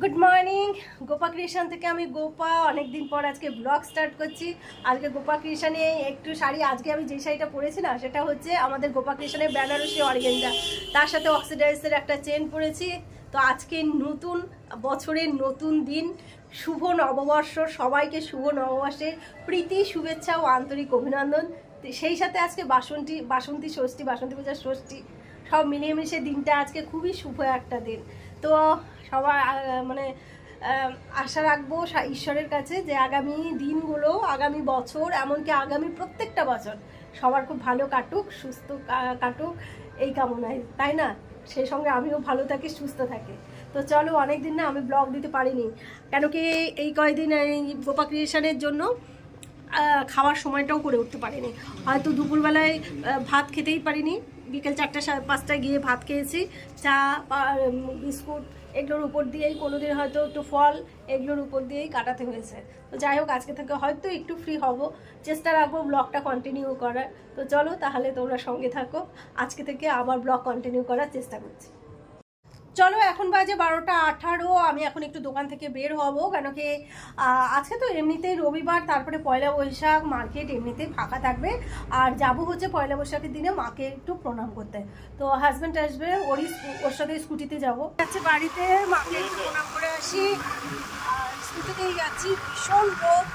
Good morning Gopa creation থেকে আমি গোপা। অনেকদিন পর আজকে ব্লগ স্টার্ট করছি। আজকে গোপা ক্রিয়েশনে একটু শাড়ি, আজকে আমি যে শাড়িটা পরেছি না, সেটা হচ্ছে আমাদের গোপা ক্রিয়েশনের বেনারসি অর্গেঞ্জা তার সাথে অক্সিডাইজের একটা চেন পরেছি। তো আজকে নতুন, বছরের নতুন দিন, শুভ নববর্ষ, সবাইকে শুভ নববর্ষের প্রীতি, শুভেচ্ছা ও আন্তরিক অভিনন্দন। সেই সাথে আজকে বাসন্তী বাসন্তী ষষ্ঠী, বাসন্তী পূজার ষষ্ঠী, সব মিলিয়ে মিশিয়ে দিনটা আজকে খুবই শুভ একটা দিন। তো সবার মানে আশা রাখব ঈশ্বরের কাছে যে আগামী দিনগুলো, আগামী বছর, এমনকি আগামী প্রত্যেকটা বছর সবার খুব ভালো কাটুক, সুস্থ কাটুক এই কামনায়। তাই না? সেই সঙ্গে আমিও ভালো থাকি, সুস্থ থাকি। তো চলো অনেক দিন না আমি ব্লগ দিতে পারিনি। কেন কি এই কয়দিন গোপা ক্রিয়েশনের জন্য খাওয়ার সময়টাও করে উঠতে পারিনি। হয়তো দুপুরবেলায় ভাত খেতেই পারিনি। বিকেল চারটা, সাড়ে পাঁচটায় গিয়ে ভাত খেয়েছি। চা বিস্কুট এগুলোর উপর দিয়েই কোনো দিন হয়তো একটু ফল এগুলোর উপর দিয়েই কাটাতে হয়েছে। তো যাই হোক, আজকে থেকে হয়তো একটু ফ্রি হব। চেষ্টা রাখব ব্লগটা কন্টিনিউ করার। তো চলো তাহলে তোমরা সঙ্গে থাকো। আজকে থেকে আবার ব্লগ কন্টিনিউ করার চেষ্টা করছি। চলো, এখন বাজে বারোটা আঠারো, আমি এখন একটু দোকান থেকে বের হব, কেন কি আজকে তো এমনিতেই রবিবার, তারপরে পয়লা বৈশাখ, মার্কেট এমনিতেই ফাঁকা থাকবে, আর যাব হচ্ছে পয়লা বৈশাখের দিনে মাকে একটু প্রণাম করতে। তো হাজব্যান্ড আসবে, ওরই ওর সাথে স্কুটিতে যাব। যাচ্ছে বাড়িতে, মাকে একটু প্রণাম করে আসি। স্কুটিতেই যাচ্ছি, ভীষণ রোদ।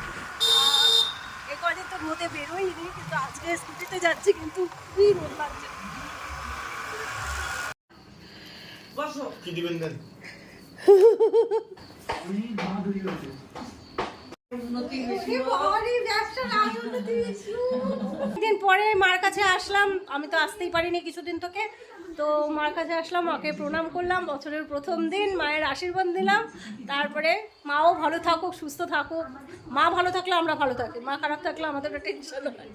এ কদিন তো রোদে বেরোইনি, কিন্তু আজকে স্কুটিতে যাচ্ছি, কিন্তু খুবই রোদ লাগছে। কি দিবেন দেন? দিন পরে মার কাছে আসলাম আমি তো আসতেই পারিনি কিছুদিন তোকে। তো মার কাছে আসলাম মাকে প্রণাম করলাম বছরের প্রথম দিন মায়ের আশীর্বাদ দিলাম তারপরে মাও ভালো থাকুক সুস্থ থাকুক। মা ভালো থাকলে আমরা ভালো থাকি মা খারাপ থাকলে আমাদের একটা টেনশন হয়।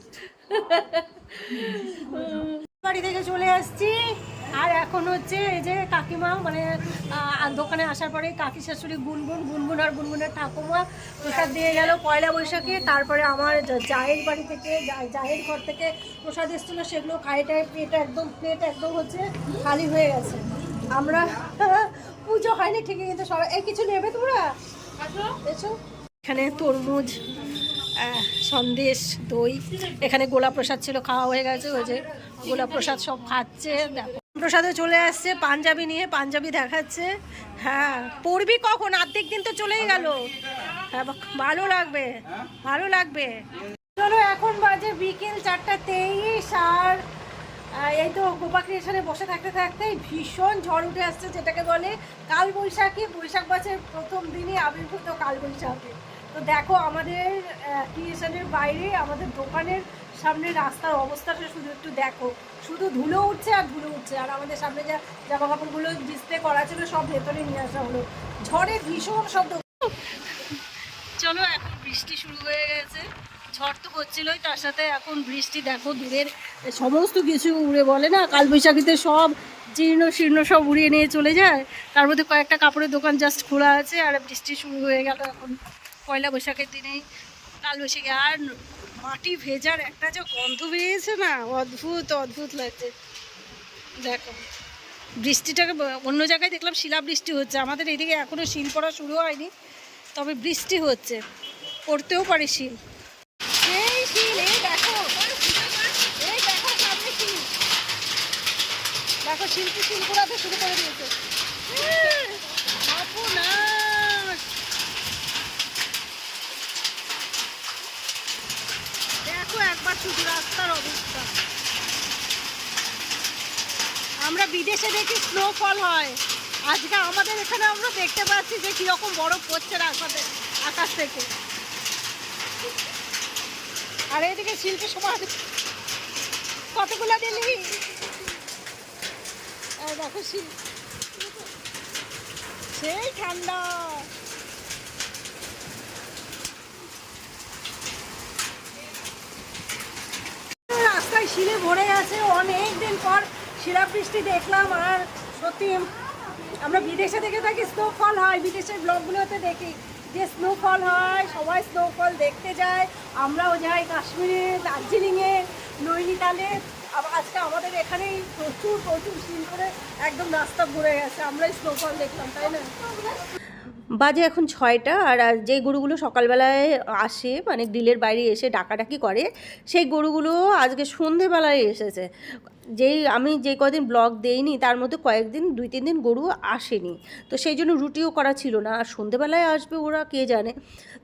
বাড়ি থেকে চলে আসছি। আর এখন হচ্ছে এই যে কাকিমা মানে দোকানে আসার পরে কাকি শাশুড়ি গুনগুন গুনগুন আর গুনগুনের ঠাকুমা প্রসাদ দিয়ে গেল পয়লা বৈশাখে। তারপরে আমার জায়ের বাড়ি থেকে জা- জায়ের ঘর থেকে প্রসাদ এসেছিল সেগুলো খাইটায় প্লেট একদম প্লেট একদম হচ্ছে খালি হয়ে গেছে। আমরা পুজো হয়নি ঠিকই কিন্তু সবাই এই কিছু নেবে তোমরা? এসো। এখানে তরমুজ সন্দেশ দই এখানে গোলা প্রসাদ ছিল খাওয়া হয়ে গেছে ওই যে গোলা প্রসাদ সব খাচ্ছে দেখো। প্রসাদে চলে আসছে, পাঞ্জাবি নিয়ে পাঞ্জাবি দেখাচ্ছে। হ্যাঁ পড়বি কখন? আর্ধেক দিন তো চলেই গেল। হ্যাঁ ভালো লাগবে ভালো লাগবে। চলো, এখন বাজে বিকেল চারটা তেইশ, আর এই তো গোপা ক্রিয়েশনে বসে থাকতে থাকতেই ভীষণ ঝড় উঠে আসছে, যেটাকে বলে কাল বৈশাখী মাসের প্রথম দিনই আবির্ভূত কাল বৈশাখী তো দেখো আমাদের ক্রিয়েশনের বাইরে আমাদের দোকানের সামনে রাস্তার অবস্থাটা শুধু একটু দেখো। শুধু ধুলো উঠছে আর ধুলো উঠছে। আর আমাদের সামনে যা জামা কাপড়গুলো ডিসপ্লে করা ছিল, সব ভেতরে নিয়ে আসা হলো। ঝড়ে ভীষণ শব্দ চলো, এখন বৃষ্টি শুরু হয়ে গেছে। ঝড় তো হচ্ছিলই তার সাথে এখন বৃষ্টি দেখো, দূরের সমস্ত কিছু উড়ে বলে না, কালবৈশাখীতে সব জীর্ণ শীর্ণ সব উড়িয়ে নিয়ে চলে যায়। তার মধ্যে কয়েকটা কাপড়ের দোকান জাস্ট খোলা আছে, আর বৃষ্টি শুরু হয়ে গেল এখন। পয়লা বৈশাখের দিনেই কালবৈশাখী আর মাটি ভেজার একটা যে গন্ধ বেরিয়েছে না, অদ্ভুত অদ্ভুত লাগছে। দেখো, বৃষ্টিটাকে অন্য জায়গায় দেখলাম শিলা বৃষ্টি হচ্ছে। আমাদের এদিকে এখনও শিল পড়া শুরু হয়নি, তবে বৃষ্টি হচ্ছে। পড়তেও পারে শিল। শিল, এই দেখো এই দেখো শিল। দেখো শিল্পী শিল পোড়াতে শুরু করে দিয়েছে সর্বনাশ। দেখো একবার রাস্তার অবস্থা। আমরা বিদেশে দেখি স্নোফল হয়। আজকে আমাদের এখানে আমরা দেখতে পাচ্ছি যে কীরকম বরফ পড়ছে আকাশে আকাশ থেকে। আর এদিকে শিল্পী সমাজ কতগুলো দিলি? দেখো সেই ঠান্ডা। শিলে ভরে গেছে অনেক দিন পর শিলা বৃষ্টি দেখলাম আর সত্যি আমরা বিদেশে দেখে থাকি স্নোফল হয়। বিদেশের ব্লগগুলোতে দেখি যে স্নোফল হয়, সবাই স্নোফল দেখতে যায়। আমরাও যাই কাশ্মীরে, দার্জিলিংয়ে, নৈনিতালে। আজকে আমাদের এখানেই প্রচুর প্রচুর শিল করে একদম রাস্তা ভরে গেছে। আমরাই স্নোফল দেখলাম, তাই না? বাজে এখন ছয়টা আর যে গরুগুলো সকালবেলায় আসে মানে গ্রিলের বাইরে এসে ডাকাডাকি করে, সেই গরুগুলো আজকে সন্ধেবেলায় এসেছে। যেই, আমি যে কদিন ব্লগ দেইনি, তার মধ্যে কয়েকদিন, দুই, তিন দিন গরু আসেনি। তো সেই জন্য রুটিও করা ছিল না। আর সন্ধেবেলায় আসবে ওরা, কে জানে?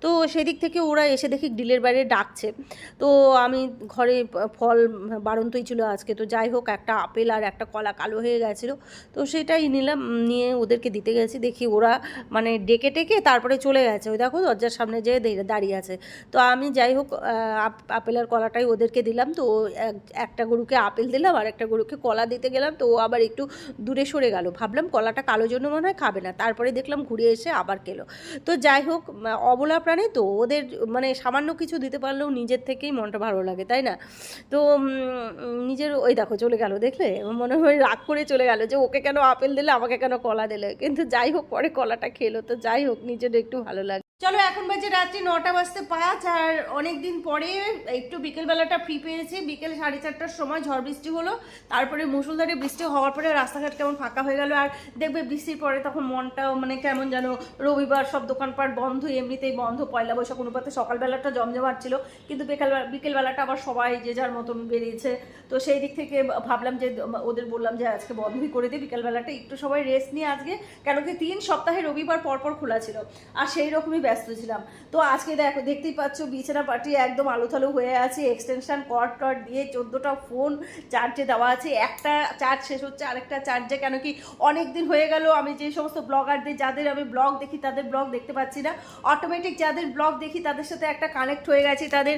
তো সেদিক থেকে ওরা এসে দেখি গ্রিলের বাইরে ডাকছে। তো আমি ঘরে ফল বাড়ন্তই ছিল আজকে। তো যাই হোক, একটা আপেল আর একটা কলা কালো হয়ে গেছিল। তো সেটাই নিলাম, নিয়ে ওদেরকে দিতে গেছি। দেখি ওরা মানে ডেকে টেকে তারপরে চলে গেছে। ওই দেখো দরজার সামনে যেয়ে দাঁড়িয়ে আছে। তো আমি যাই হোক আপ- আপেল আর কলাটাই ওদেরকে দিলাম। তো একটা গরুকে আপেল দিলাম আর একটা গরুকে কলা দিতে গেলাম, তো ও আবার একটু দূরে সরে গেল। ভাবলাম কলাটা কালো জন্য মনে হয় খাবে না। তারপরে দেখলাম ঘুরে এসে আবার খেলো তো যাই হোক অবলা প্রাণী তো ওদের মানে সামান্য কিছু দিতে পারলেও নিজের থেকেই মনটা ভালো লাগে, তাই না? তো নিজের ওই দেখো চলে গেল দেখলে? মনে হয় রাগ করে চলে গেল যে ওকে কেন আপেল দিলে, আমাকে কেন কলা দিলে? কিন্তু যাই হোক, পরে কলাটা খেলো। তো যাই হোক, নিজের একটু ভালো লাগে। চলো, এখন বাজে রাত্রি নটা বাজতে পাঁচ, আর অনেক দিন পরে একটু বিকেলবেলাটা ফ্রি পেয়েছি। বিকেল সাড়ে চারটার সময় ঝড় বৃষ্টি হলো। তারপরে মুসুলধারে বৃষ্টি হওয়ার পরে রাস্তাঘাট কেমন ফাঁকা হয়ে গেল, আর দেখবে বৃষ্টির পরে তখন মনটাও মানে কেমন যেন রবিবার সব দোকানপাট বন্ধ, এমনিতেই বন্ধ, পয়লা বৈশাখ অনুপাতে সকালবেলাটা জমজমাট ছিল। কিন্তু বিকেল বিকেলবেলাটা আবার সবাই যে যার মতন বেরিয়েছে। তো সেই দিক থেকে ভাবলাম যে, ওদের বললাম যে আজকে বন্ধই করে দিই বিকেলবেলাটা একটু সবাই রেস্ট নিয়ে আজকে। কেন কি তিন সপ্তাহে রবিবার পরপর খোলা ছিল। আর সেই রকমই ব্যস্ত ছিলাম। তো আজকে দেখো, দেখতেই পাচ্ছ বিছানা পাটি একদম আলোথালো হয়ে আছে। এক্সটেনশন কট টট দিয়ে চোদ্দোটা ফোন চার্জে দেওয়া আছে। একটা চার্জ শেষ হচ্ছে, আরেকটা চার্জে কেন কি অনেক দিন হয়ে গেল, আমি যে সমস্ত ব্লগারদের যাদের আমি ব্লগ দেখি, তাদের ব্লগ দেখতে পাচ্ছি না। অটোমেটিক যাদের ব্লগ দেখি, তাদের সাথে একটা কানেক্ট হয়ে গেছে। তাদের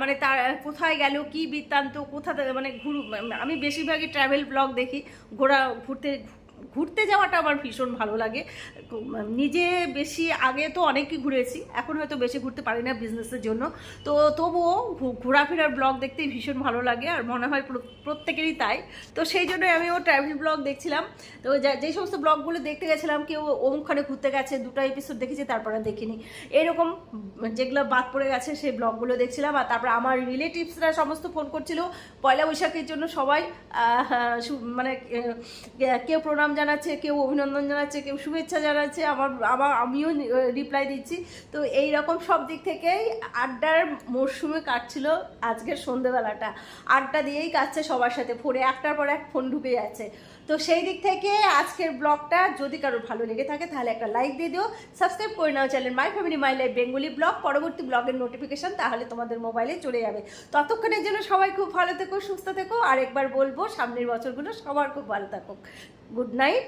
মানে তার, কোথায় গেল, কি বৃত্তান্ত, কোথা মানে ঘুর, আমি বেশিরভাগই ট্রাভেল ব্লগ দেখি, ঘোরা, ঘুরতে ঘুরতে যাওয়াটা আমার ভীষণ ভালো লাগে। নিজে বেশি আগে তো অনেকই ঘুরেছি, এখন হয়তো বেশি ঘুরতে পারি না বিজনেসের জন্য। তো তবুও ঘোরাফেরার ব্লগ দেখতেই ভীষণ ভালো লাগে, আর মনে হয় প্র- প্রত্যেকেরই তাই। তো সেই জন্য আমিও ট্রাভেল ব্লগ দেখছিলাম। তো যা- সমস্ত ব্লগগুলো দেখতে গেছিলাম, কেউ অমুকখানে ঘুরতে গেছে, দুটো এপিসোড দেখেছি, তারপরে দেখিনি। এরকম যেগুলো বাদ পড়ে গেছে, সেই ব্লগগুলো দেখছিলাম, আর তারপর আমার রিলেটিভসরা সমস্ত ফোন করছিল, পয়লা বৈশাখের জন্য সবাই মানে কেউ প্রণাম জানাচ্ছে, কেউ অভিনন্দন জানাচ্ছে, কেউ শুভেচ্ছা জানাচ্ছে, আমার আবার আমিও রিপ্লাই দিচ্ছি। তো এই রকম সব দিক থেকেই আড্ডার মরশুমে কাটছিল আজকের সন্ধেবেলাটা। আড্ডা দিয়েই কাটছে সবার সাথে ফোনে একটার পর এক ফোন ঢুকে যাচ্ছে। তো সেই দিক থেকে আজকের ব্লগটা যদি কারোর ভালো লেগে থাকে, তাহলে একটা লাইক দিয়ে দিও। সাবস্ক্রাইব করে নাও channel my family my life Bengali blog পরবর্তী ব্লগের নোটিফিকেশান তাহলে তোমাদের মোবাইলে চলে যাবে। ততক্ষণের জন্য সবাই খুব ভালো থেকো, সুস্থ থেকো। আর একবার বলব, সামনের বছরগুলো সবার খুব ভালো থাকুক। Good night